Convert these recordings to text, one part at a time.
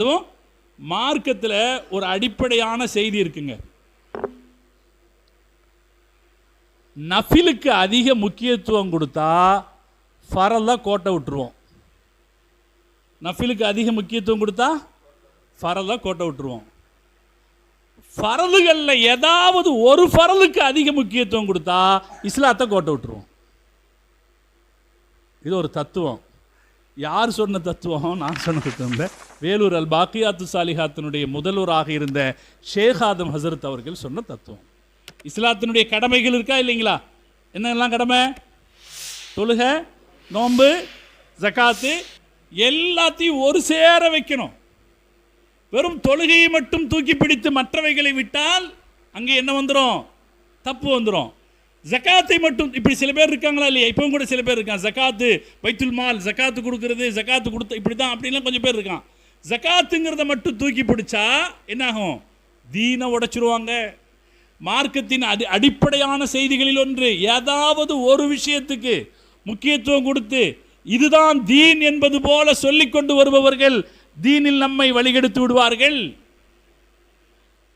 அதுவும் மார்க்கத்தில் ஒரு அடிப்படையான செய்தி இருக்குங்க. நஃபிலுக்கு அதிக முக்கியத்துவம் கொடுத்தா ஃபரலாக கோட்டை விட்டுருவோம். நஃபிலுக்கு அதிக முக்கியத்துவம் கொடுத்தா ஃபரலாக கோட்டை விட்டுருவோம். ஃபரலுகளில் ஏதாவது ஒரு ஃபரலுக்கு அதிக முக்கியத்துவம் கொடுத்தா இஸ்லாத்தை கோட்டை விட்டுருவோம். இது ஒரு தத்துவம். யார் சொன்ன தத்துவம்? நான் சொன்ன தத்துவம் இல்லை வேலூர் அல் பாக்கியாத்து சாலிஹாத்தினுடைய முதல்வராக இருந்த ஷேக் ஆதம் ஹசரத் அவர்கள் சொன்ன தத்துவம். இஸ்லாத்தினுடைய கடமைகள் இருக்கா இல்லைங்களா? என்னெல்லாம் கடமை? தொழுகை நோன்பு ஜகாத்து எல்லாத்தையும் ஒரு சேர வைக்கணும். வெறும் தொழுகையை மட்டும் தூக்கி பிடித்து மற்றவைகளை விட்டால் அங்கே என்ன வந்துடும் தப்பு வந்துடும் ஜகாத்தை மட்டும் இப்படி சில பேர் இருக்காங்களா இல்லையா? இப்போவும் கூட சில பேர் இருக்கான் ஜகாத்து பைத்துல் மால் ஜகாத்து கொடுக்கறது ஜகாத்து கொடுத்த இப்படி தான் அப்படின்லாம் கொஞ்சம் பேர் இருக்கான் ஜகாத்துங்கிறத மட்டும் தூக்கி பிடிச்சா என்னாகும்? தீனை உடைச்சிருவாங்க. மார்க்கத்தின் அடி அடிப்படையான செய்திகளில் ஒன்று ஏதாவது ஒரு விஷயத்துக்கு முக்கியத்துவம் கொடுத்து இதுதான் தீன் என்பது போல சொல்லிக்கொண்டு வருபவர்கள் தீனில் நம்மை வழிகெடுத்து விடுவார்கள்.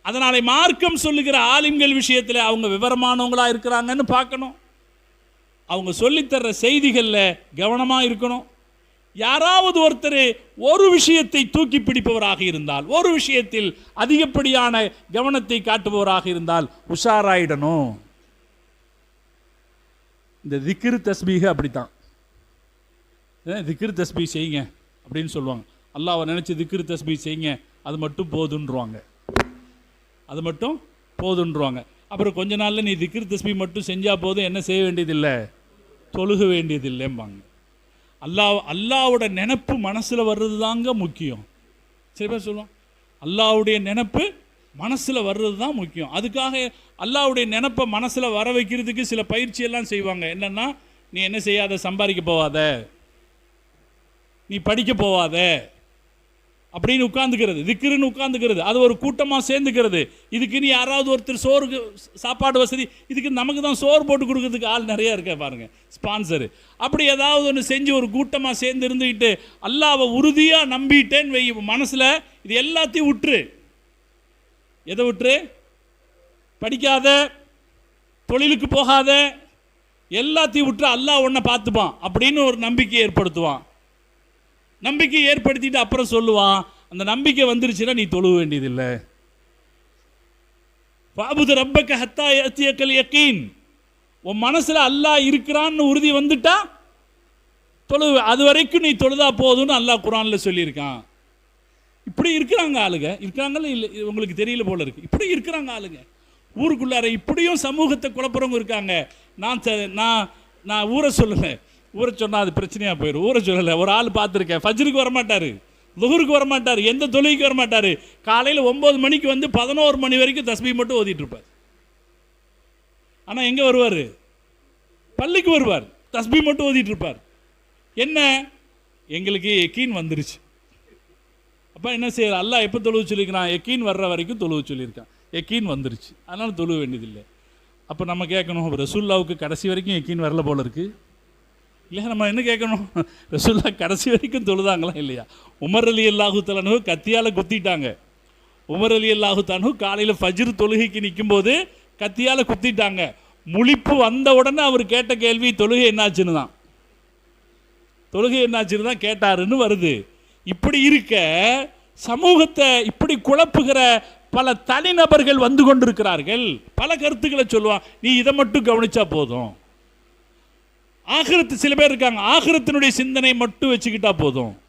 அதனாலே மார்க்கம் சொல்லுகிற ஆலிம்கள் விஷயத்தில் அவங்க விவரமானவங்களா இருக்கிறாங்கன்னு பார்க்கணும். அவங்க சொல்லித்தர்ற செய்திகளில் கவனமாக இருக்கணும். யாராவது ஒருத்தர் ஒரு விஷயத்தை தூக்கி பிடிப்பவராக இருந்தால் ஒரு விஷயத்தில் அதிகப்படியான கவனத்தை காட்டுபவராக இருந்தால் உஷாராயிடணும். இந்த திக்ரு தஸ்பீக அப்படித்தான். ஏன் திக்ரு தஸ்பீ செய்யுங்க அப்படின்னு சொல்லுவாங்க. அல்லாவை நினச்சி திக்ரு தஸ்பீ செய்யுங்க அது மட்டும் போதுன்றுவாங்க. அது மட்டும் போதுன்றுவாங்க. அப்புறம் கொஞ்ச நாளில் நீ திக்ரு தஸ்மி மட்டும் செஞ்சால் போதும் என்ன செய்ய வேண்டியதில்லை? தொழுக வேண்டியதில்லைம்பாங்க. அல்லாஹ் அல்லாவோட நினப்பு மனசில் வர்றது தாங்க முக்கியம். சரி பேர் சொல்லுவோம் அல்லாவுடைய நினப்பு மனசில் வர்றது தான் முக்கியம். அதுக்காக அல்லாவுடைய நினப்பை மனசில் வர வைக்கிறதுக்கு சில பயிற்சியெல்லாம் செய்வாங்க. என்னன்னா நீ என்ன செய்யாத? சம்பாதிக்க போவாத. நீ படிக்க போவாத. அப்படின்னு உட்காந்துக்கிறது திக்கிருன்னு உட்காந்துக்கிறது அது ஒரு கூட்டமாக சேர்ந்துக்கிறது. இதுக்குன்னு யாராவது ஒருத்தர் சோறுக்கு சாப்பாடு வசதி இதுக்கு நமக்கு தான் சோறு போட்டு கொடுக்கறதுக்கு ஆள் நிறையா இருக்க பாருங்கள் ஸ்பான்சரு அப்படி ஏதாவது ஒன்று செஞ்சு ஒரு கூட்டமாக சேர்ந்து இருந்துக்கிட்டு அல்லாவை உறுதியாக நம்பிட்டேன்னு வை மனசில் இது எல்லாத்தையும் விட்டுரு எதை விட்டுரு படிக்காத தொழிலுக்கு போகாத எல்லாத்தையும் விட்டு அல்லாஹ் உன்னை பார்த்துப்பான் அப்படின்னு ஒரு நம்பிக்கை ஏற்படுத்துவான். நம்பிக்கை ஏற்படுத்திட்டு அப்புறம் சொல்லுவான் அந்த நம்பிக்கை வந்துருச்சுன்னா நீ தொழுவ வேண்டியதில்லை. பாபுது ரப்பக்க ஹத்தா ஏத்தியக்கல் யக்கீன். உன் மனசில் அல்லாஹ் இருக்கிறான்னு உறுதி வந்துட்டா தொழுவ அது வரைக்கும் நீ தொழுதா போதும்னு அல்லாஹ் குரானில் சொல்லியிருக்கான். இப்படி இருக்கிறாங்க ஆளுங்க. இருக்காங்கல்ல இல்லை உங்களுக்கு தெரியல போல இருக்கு. இப்படி இருக்கிறாங்க ஆளுங்க. ஊருக்குள்ளார இப்படியும் சமூகத்தை குழப்பறவங்க இருக்காங்க. நான் நான் நான் ஊரை சொல்லுவேன். ஊரை சொன்னால் அது பிரச்சனையாக போயிடும் ஊரை சொல்லலை. ஒரு ஆள் பார்த்துருக்கேன். ஃபஜ்ருக்கு வரமாட்டார். லுஹருக்கு வரமாட்டார். எந்த தொழுகைக்கு வரமாட்டார். காலையில் ஒம்பது மணிக்கு வந்து பதினோரு மணி வரைக்கும் தஸ்பீ மட்டும் ஓதிட்டு இருப்பார். ஆனால் எங்கே வருவார்? பள்ளிக்கு வருவார். தஸ்பி மட்டும் ஓதிட்டு இருப்பார். என்ன? எங்களுக்கு எக்கீன் வந்துருச்சு. அப்போ என்ன செய்யற அல்லா எப்போ தொழுவு சொல்லியிருக்கிறான்? எக்கீன் வர்ற வரைக்கும் தொழுவு சொல்லியிருக்கான். எக்கீன் வந்துருச்சு. அதனால் தொழுவ வேண்டியதில்லை. அப்போ நம்ம கேட்கணும். ரசூல்லாவுக்கு கடைசி வரைக்கும் எக்கீன் வரல போல இருக்குது இல்லை நம்ம என்ன கேட்கணும்? ரசூல்லா கடைசி வரைக்கும் தொழுதாங்களா இல்லையா? உமர் அலி அல்லாஹு கத்தியால் குத்திட்டாங்க. உமர் அலி அல்லாஹு காலையில் ஃபஜ்ரு தொழுகைக்கு நிற்கும்போது கத்தியால் குத்திட்டாங்க. முழிப்பு வந்த உடனே அவர் கேட்ட கேள்வி தொழுகை என்னாச்சுன்னு தான். தொழுகை என்னாச்சுன்னு தான் கேட்டாருன்னு வருது. இப்படி இருக்க சமூகத்தை இப்படி குழப்புகிற பல தனிநபர்கள் வந்து கொண்டிருக்கிறார்கள். பல கருத்துக்களை சொல்லுவான். நீ இதை மட்டும் கவனிச்சா போதும். ஆகிரத்து சில பேர் இருக்காங்க. ஆகிரத்தினுடைய சிந்தனை மட்டும் வச்சுக்கிட்டா போதும்.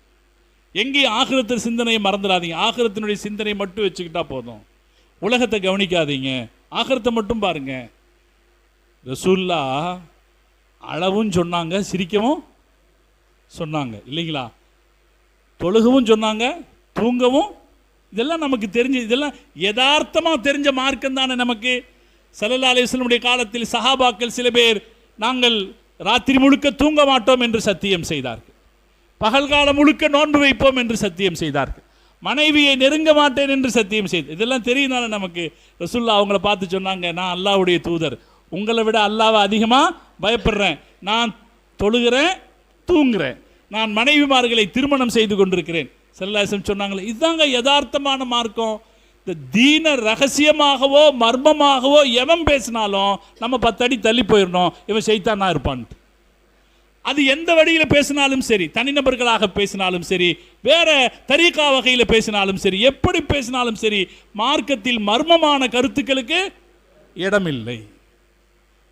எங்கேயும் ஆகிரத்து சிந்தனையை மறந்துடாதீங்க. ஆகிரத்தினுடைய சிந்தனை மட்டும் வச்சுக்கிட்டா போதும். உலகத்தை கவனிக்காதீங்க. ஆகிரத்தை மட்டும் பாருங்க. ரசூல்லா அளவும் சொன்னாங்க சிரிக்கவும் சொன்னாங்க. இல்லைங்களா? தொழுகவும் சொன்னாங்க தூங்கவும். இதெல்லாம் நமக்கு தெரிஞ்ச இதெல்லாம் யதார்த்தமாக தெரிஞ்ச மார்க்கம் தானே நமக்கு சல்லல்லா அலிஸ்லமுடைய காலத்தில் சஹாபாக்கள் சில பேர் நாங்கள் ராத்திரி முழுக்க தூங்க மாட்டோம் என்று சத்தியம் செய்தார்கள். பகல்காலம் முழுக்க நோன்பு வைப்போம் என்று சத்தியம் செய்தார்கள். மனைவியை நெருங்க மாட்டேன் என்று சத்தியம் செய்து இதெல்லாம் தெரியும் நமக்கு ரசுல்லா அவங்கள பார்த்து சொன்னாங்க நான் அல்லாவுடைய தூதர். உங்களை விட அல்லாவை அதிகமாக பயப்படுறேன். நான் தொழுகிறேன் தூங்குறேன். நான் மனைவிமார்களை திருமணம் செய்து கொண்டிருக்கிறேன். செல்லாசம் சொன்னாங்களே இதுதாங்க யதார்த்தமான மார்க்கம். இந்த தீன ரகசியமாகவோ மர்மமாகவோ எவன் பேசினாலும் நம்ம பத்தடி தள்ளி போயிடணும். இவன் செய்தானா இருப்பான்ட்டு அது எந்த வழியில் பேசினாலும் சரி தனிநபர்களாக பேசினாலும் சரி வேற தரீக்கா வகையில் பேசினாலும் சரி எப்படி பேசினாலும் சரி மார்க்கத்தில் மர்மமான கருத்துக்களுக்கு இடமில்லை.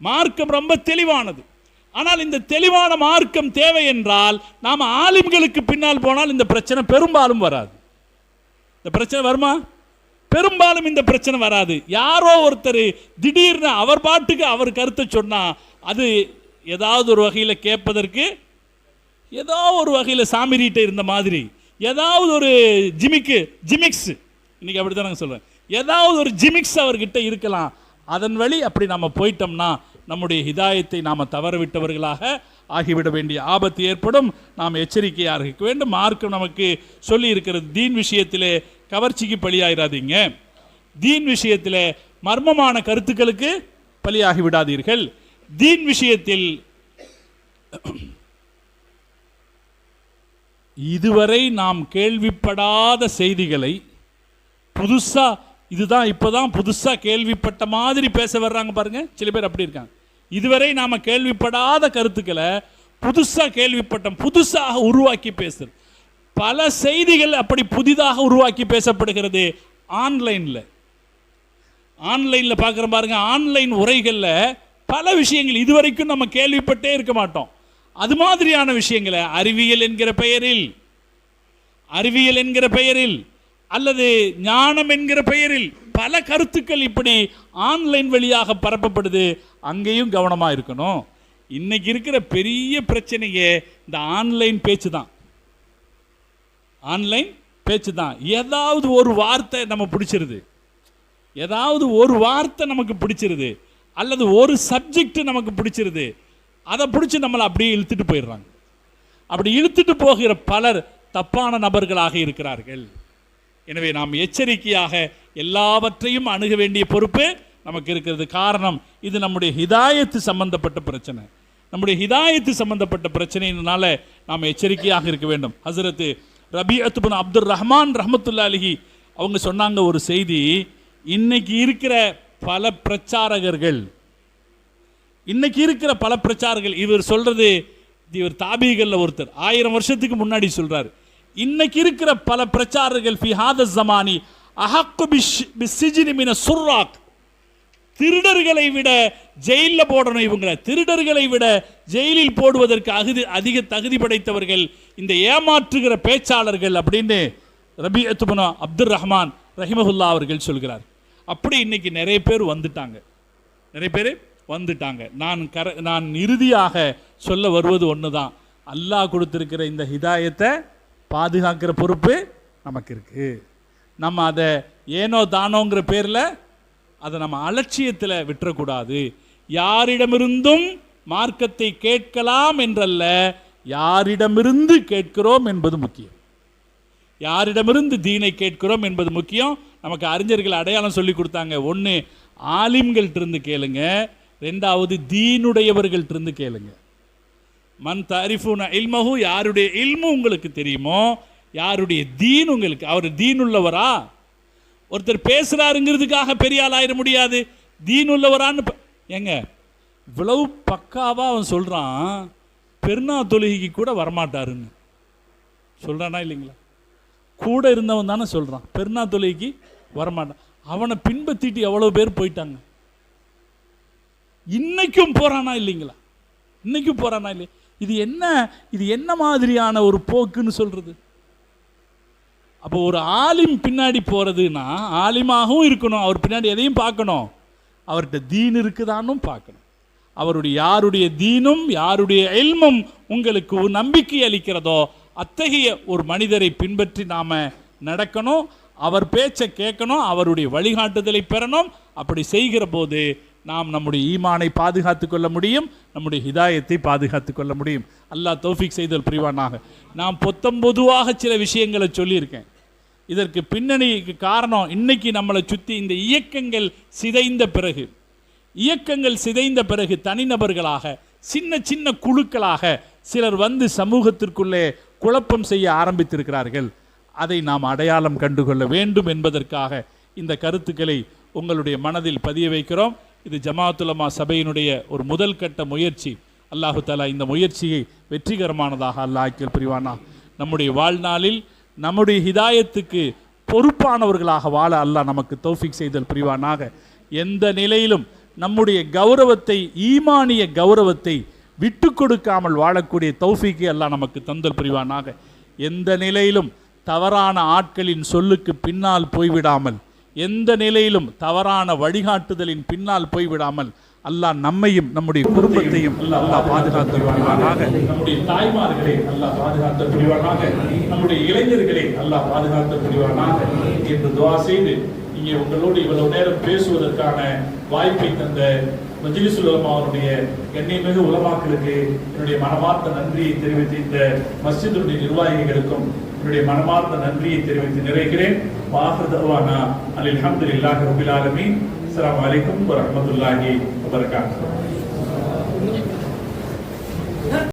மார்க்கம் ரொம்ப தெளிவானது. ஆனால் இந்த தெளிவான மார்க்கம் தேவை என்றால் நாம் ஆலிம்களுக்கு பின்னால் போனால் இந்த பிரச்சனை பெரும்பாலும் வராது. இந்த பிரச்சனை வருமா? பெரும்பாலும் இந்த பிரச்சனை வராது. யாரோ ஒருத்தர் திடீர்னு அவர் பாட்டுக்கு அவர் கருத்தை சொன்னால் அது ஏதாவது ஒரு வகையில் கேட்பதற்கு ஏதோ ஒரு வகையில் சாமிரிட்ட இருந்த மாதிரி. ஏதாவது ஒரு ஜிமிக்கு ஜிமிக்ஸ் இன்றைக்கி அப்படி தான் சொல்லுவேன் ஏதாவது ஒரு ஜிமிக்ஸ் அவர்கிட்ட இருக்கலாம். அதன் வழி அப்படி நம்ம போயிட்டோம்னா நம்முடைய ஹிதாயத்தை நாம் தவறவிட்டவர்களாக ஆகிவிட வேண்டிய ஆபத்து ஏற்படும். நாம் எச்சரிக்கையாக இருக்க வேண்டும். மார்க்கம் நமக்கு சொல்லி இருக்கிறது தீன் விஷயத்திலே கவர்ச்சிக்கு பலியாயிராதீங்க. தீன் விஷயத்தில் மர்மமான கருத்துக்களுக்கு பலியாகி விடாதீர்கள். தீன் விஷயத்தில் இதுவரை நாம் கேள்விப்படாத செய்திகளை புதுசாக இதுதான் இப்போ தான் புதுசாக கேள்விப்பட்ட மாதிரி பேச வர்றாங்க பாருங்க. சில பேர் அப்படி இருக்காங்க. இதுவரை நாம் கேள்விப்படாத கருத்துக்களை புதுசா கேள்விப்பட்டோம் புதுசாக உருவாக்கி பேசுறது. பல செய்திகள் அப்படி புதிதாக உருவாக்கி பேசப்படுகிறது ஆன்லைனில். ஆன்லைனில் பார்க்குற பாருங்க ஆன்லைன் உரைகளில் பல விஷயங்கள் இதுவரைக்கும் நம்ம கேள்விப்பட்டே இருக்க மாட்டோம். அது மாதிரியான விஷயங்களை அறிவியல் என்கிற பெயரில் அறிவியல் என்கிற பெயரில் அல்லது ஞானம் என்கிற பெயரில் பல கருத்துக்கள் இப்படி ஆன்லைன் வழியாக பரப்பப்படுது அங்கேயும் கவனமாக இருக்கணும். இன்றைக்கி இருக்கிற பெரிய பிரச்சனையே இந்த ஆன்லைன் பேச்சு தான். ஆன்லைன் பேச்சு தான் ஏதாவது ஒரு வார்த்தை நம்ம பிடிச்சிருது. ஏதாவது ஒரு வார்த்தை நமக்கு பிடிச்சிருது. அல்லது ஒரு சப்ஜெக்ட் நமக்கு பிடிச்சிருது. அதை பிடிச்சி நம்மளை அப்படியே இழுத்துட்டு போயிடுறாங்க. அப்படி இழுத்துட்டு போகிற பலர் தப்பான நபர்களாக இருக்கிறார்கள். எனவே நாம் எச்சரிக்கையாக எல்லாவற்றையும் அணுக வேண்டிய பொறுப்பு நமக்கு இருக்கிறது. காரணம் இது நம்முடைய ஹிதாயத்து சம்பந்தப்பட்ட பிரச்சனை. நம்முடைய ஹிதாயத்து சம்பந்தப்பட்ட பிரச்சனையினால நாம் எச்சரிக்கையாக இருக்க வேண்டும். ஹசரத்து ரபி அத்துபன் அப்துல் ரஹ்மான் ரஹமத்துல்லா அலிஹி அவங்க சொன்னாங்க ஒரு செய்தி இன்னைக்கு இருக்கிற பல பிரச்சாரகர்கள் இன்னைக்கு இருக்கிற பல பிரச்சாரர்கள் இவர் சொல்றது இவர் தாபீகல்ல ஒருத்தர் ஆயிரம் வருஷத்துக்கு முன்னாடி சொல்றார். இன்னைக்கு இருக்கிற பல பிரச்சாரர்கள் ஃபி ஹாத ஜமானி அஹக்கு பிஸ்ஸிஜினி மின சுர்ராக் திருடர்களை விட ஜெயிலில் போடணும் இவங்களை. திருடர்களை விட ஜெயிலில் போடுவதற்கு அகுதி அதிக தகுதி படைத்தவர்கள் இந்த ஏமாற்றுகிற பேச்சாளர்கள் அப்படின்னு ரபி எத்துபனோ அப்துல் ரஹ்மான் ரஹிமஹுல்லா அவர்கள் சொல்கிறார். அப்படி இன்னைக்கு நிறைய பேர் வந்துட்டாங்க. நிறைய பேர் வந்துட்டாங்க. நான் கர நான் இறுதியாக சொல்ல வருவது ஒன்று தான் அல்லாஹ் கொடுத்துருக்கிற இந்த ஹிதாயத்தை பாதுகாக்கிற பொறுப்பு நமக்கு இருக்குது நம்ம அதை ஏனோ தானோங்கிற பேரில் அதை நம்ம அலட்சியத்தில் விட்டுறக்கூடாது. யாரிடமிருந்தும் மார்க்கத்தை கேட்கலாம் என்றல்ல யாரிடமிருந்து கேட்கிறோம் என்பது முக்கியம். யாரிடமிருந்து தீனை கேட்கிறோம் என்பது முக்கியம். நமக்கு அறிஞர்கள் அடையாளம் சொல்லி கொடுத்தாங்க. ஒன்று ஆலிம்கள்ட்டிருந்து கேளுங்க. ரெண்டாவது தீனுடையவர்கள்ட்டிருந்து கேளுங்க. மன் தரிஃபுன இல்மஹு யாருடைய இல்மு உங்களுக்கு தெரியுமோ யாருடைய தீன் உங்களுக்கு அவர் தீன் உள்ளவரா ஒருத்தர் பேசுகிறாருங்கிறதுக்காக பெரிய ஆள் ஆயிட முடியாது. தீன் உள்ளவரான்னு ப- இவ்வளவு பக்காவாக அவன் சொல்கிறான் பெருநா தொழுகைக்கு கூட வரமாட்டாருன்னு. சொல்கிறானா இல்லைங்களா? கூட இருந்தவன் தானே சொல்கிறான் பெருநா தொழுகைக்கு வரமாட்டான். அவனை பின்பற்றிட்டு எவ்வளோ பேர் போயிட்டாங்க? இன்னைக்கும் போகிறானா இல்லைங்களா? இன்னைக்கும் போகிறானா இல்லையா? இது என்ன இது என்ன மாதிரியான ஒரு போக்குன்னு சொல்கிறது அப்போ ஒரு ஆலிம் பின்னாடி போகிறதுனா ஆலிமாகவும் இருக்கணும். அவர் பின்னாடி எதையும் பார்க்கணும். அவர்கிட்ட தீன் இருக்குதானும் பார்க்கணும். அவருடைய யாருடைய தீனும் யாருடைய எல்மும் உங்களுக்கு நம்பிக்கை அளிக்கிறதோ அத்தகைய ஒரு மனிதரை பின்பற்றி நாம நடக்கணும். அவர் பேச்சை கேட்கணும். அவருடைய வழிகாட்டுதலை பெறணும். அப்படி செய்கிற போது நாம் நம்முடைய ஈமானை பாதுகாத்து கொள்ள முடியும் நம்முடைய ஹிதாயத்தை பாதுகாத்து கொள்ள முடியும். அல்லாஹ் தௌஃபிக் செய்தல் புரிவானாக. நான் பொத்தம் பொதுவாக சில விஷயங்களை சொல்லியிருக்கேன். இதற்கு பின்னணிக்கு காரணம் இன்னைக்கு நம்மளை சுற்றி இந்த இயக்கங்கள் சிதைந்த பிறகு இயக்கங்கள் சிதைந்த பிறகு தனிநபர்களாக சின்ன சின்ன குழுக்களாக சிலர் வந்து சமூகத்திற்குள்ளே குழப்பம் செய்ய ஆரம்பித்திருக்கிறார்கள். அதை நாம் அடையாளம் கண்டுகொள்ள வேண்டும் என்பதற்காக இந்த கருத்துக்களை உங்களுடைய மனதில் பதிய வைக்கிறோம். இது ஜமாத்துலமா சபையினுடைய ஒரு முதல் கட்ட முயற்சி. அல்லாஹு தாலா இந்த முயற்சியை வெற்றிகரமானதாக அல்லாஹ் பிரிவானா புரிவானா? நம்முடைய வாழ்நாளில் நம்முடைய ஹிதாயத்துக்கு பொறுப்பானவர்களாக வாழ அல்லாஹ் நமக்கு தௌஃபிக் செய்தல் புரிவானாக. எந்த நிலையிலும் நம்முடைய கௌரவத்தை ஈமானிய கௌரவத்தை விட்டு கொடுக்காமல் வாழக்கூடிய தௌஃபிக்கு அல்லாஹ் நமக்கு தந்தல் புரிவானாக. எந்த நிலையிலும் தவறான ஆட்களின் சொல்லுக்கு பின்னால் போய்விடாமல் எந்த நிலையிலும் தவறான வழிகாட்டுதலின் பின்னால் போய்விடாமல் அல்லாஹ் நம்மையும் நம்முடைய குடும்பத்தையும் அல்லாஹ் பாதுகாத்து புரிவானாக நம்முடைய தாய்மார்களை அல்லாஹ் பாதுகாத்து புரிவானாக நம்முடைய இளைஞர்களை அல்லாஹ் பாதுகாத்து புரிவானாக என்று துவா செய்து இங்கே உங்களோடு இவ்வளவு நேரம் பேசுவதற்கான வாய்ப்பை தந்த மஜ்லிசுல் உலமாவுடைய மிகு உலமாக்களுக்கு என்னுடைய மனமார்ந்த நன்றியை தெரிவித்து இந்த மஸ்ஜிதுடைய நிர்வாகிகளுக்கும் என்னுடைய மனமார்ந்த நன்றியை தெரிவித்து நிறைகிறேன். வாஹர்தவானா அலில் அஹமதுல்லாஹி ரபுல் ஆலமி அஸ்லாம் வலைக்கம் வரமத்துல்லாஹி வபர்காத்து